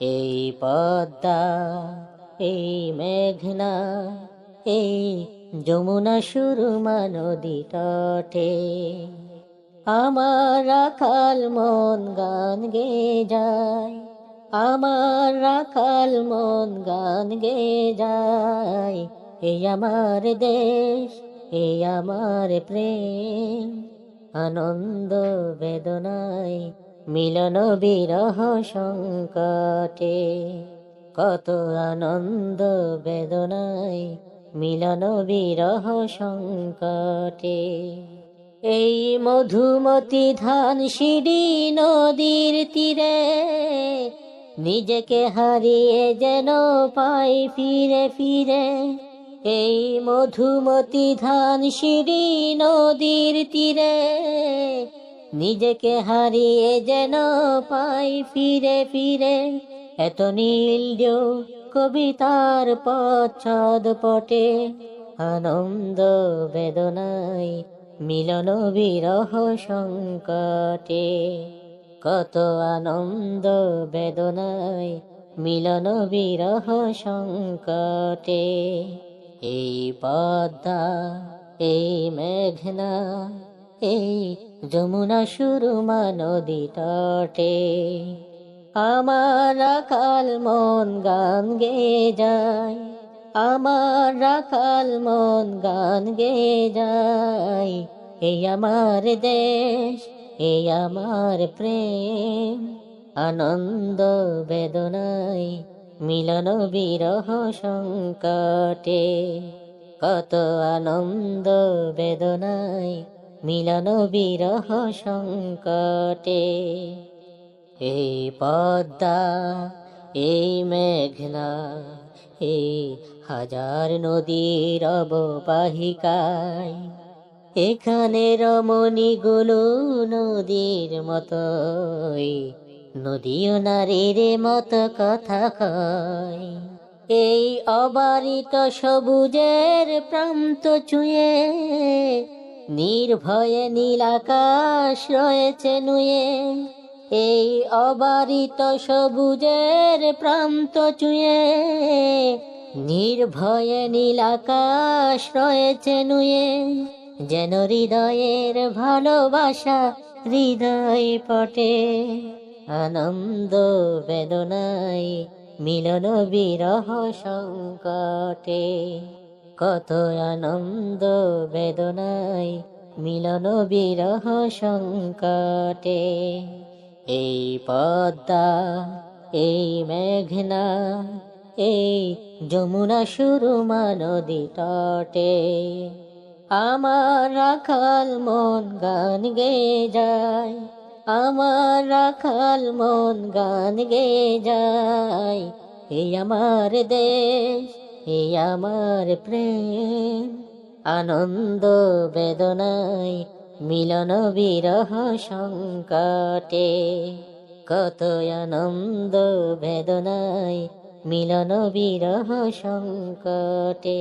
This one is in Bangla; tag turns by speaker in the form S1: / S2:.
S1: এই পদ্মা, এই মেঘনা, এই যমুনা সুরমা নদী তটে। আমার রাখাল মন গান গে যায়, আমার রাখাল মন গান গে যায়। এই আমার দেশ এই আমার প্রেম, আনন্দ বেদনায় মিলন বিরহ সংকটে, কত আনন্দ বেদনায় মিলন বিরহ সংকটে। এই মধুমতি ধান সিঁড়ি নদীর তীরে, নিজেকে হারিয়ে যেন পাই ফিরে ফিরে। এই মধুমতি ধান সিঁড়ি নদীর তীরে নিজেকে হারিয়ে যেন পাই ফিরে ফিরে। এত নীল কবিতার পচ্ছদ পটে আনন্দ বেদনায় মিলন বিরহ সংকটে। কত আনন্দ বেদনায় মিলন বিরহ সংকটে। এই পদ্মা, এই মেঘনা এই যমুনা সুরমা নদী তটে। আমার রাখাল মন গান গে যায়। আমার রাখাল মন গান গে যায়। এই আমার দেশ এই আমার প্রেম। আনন্দ বেদনায় মিলন বিরহ সংকটে। কত আনন্দ বেদনায় মিলন বিরহ সংকটে এই পদ্মা এই মেঘনা এই হাজার নদীর অববাহিকায়, এখানে রমণীগুলো নদীর মতোই, নদীও নারীর মতো কথা কয়। এই অবারিত সবুজের প্রান্ত চুয়ে নির্ভয়ে নীল আকাশ রয়েছে নুয়ে। এই অবারিত সবুজের প্রান্ত চুয়ে। নির্ভয়ে নীল আকাশ রয়েছে নুয়ে। যেন হৃদয়ের ভালোবাসা হৃদয় পটে। আনন্দ বেদনায় মিলন বিরহ সংকটে। কত আনন্দ বেদনায় মিলন বিরহ সংকটে। এই পদ্মা, এই মেঘনা, এই যমুনা সুরমা নদী তটে। আমার রাখাল মন গান গে যায়, আমার রাখাল মন গান গে যায়। এই আমার দেশ এই আমার প্রেম আনন্দ বেদনায় মিলন বিরহ সংকটে। কত আনন্দ বেদনায় মিলন বিরহ সংকটে।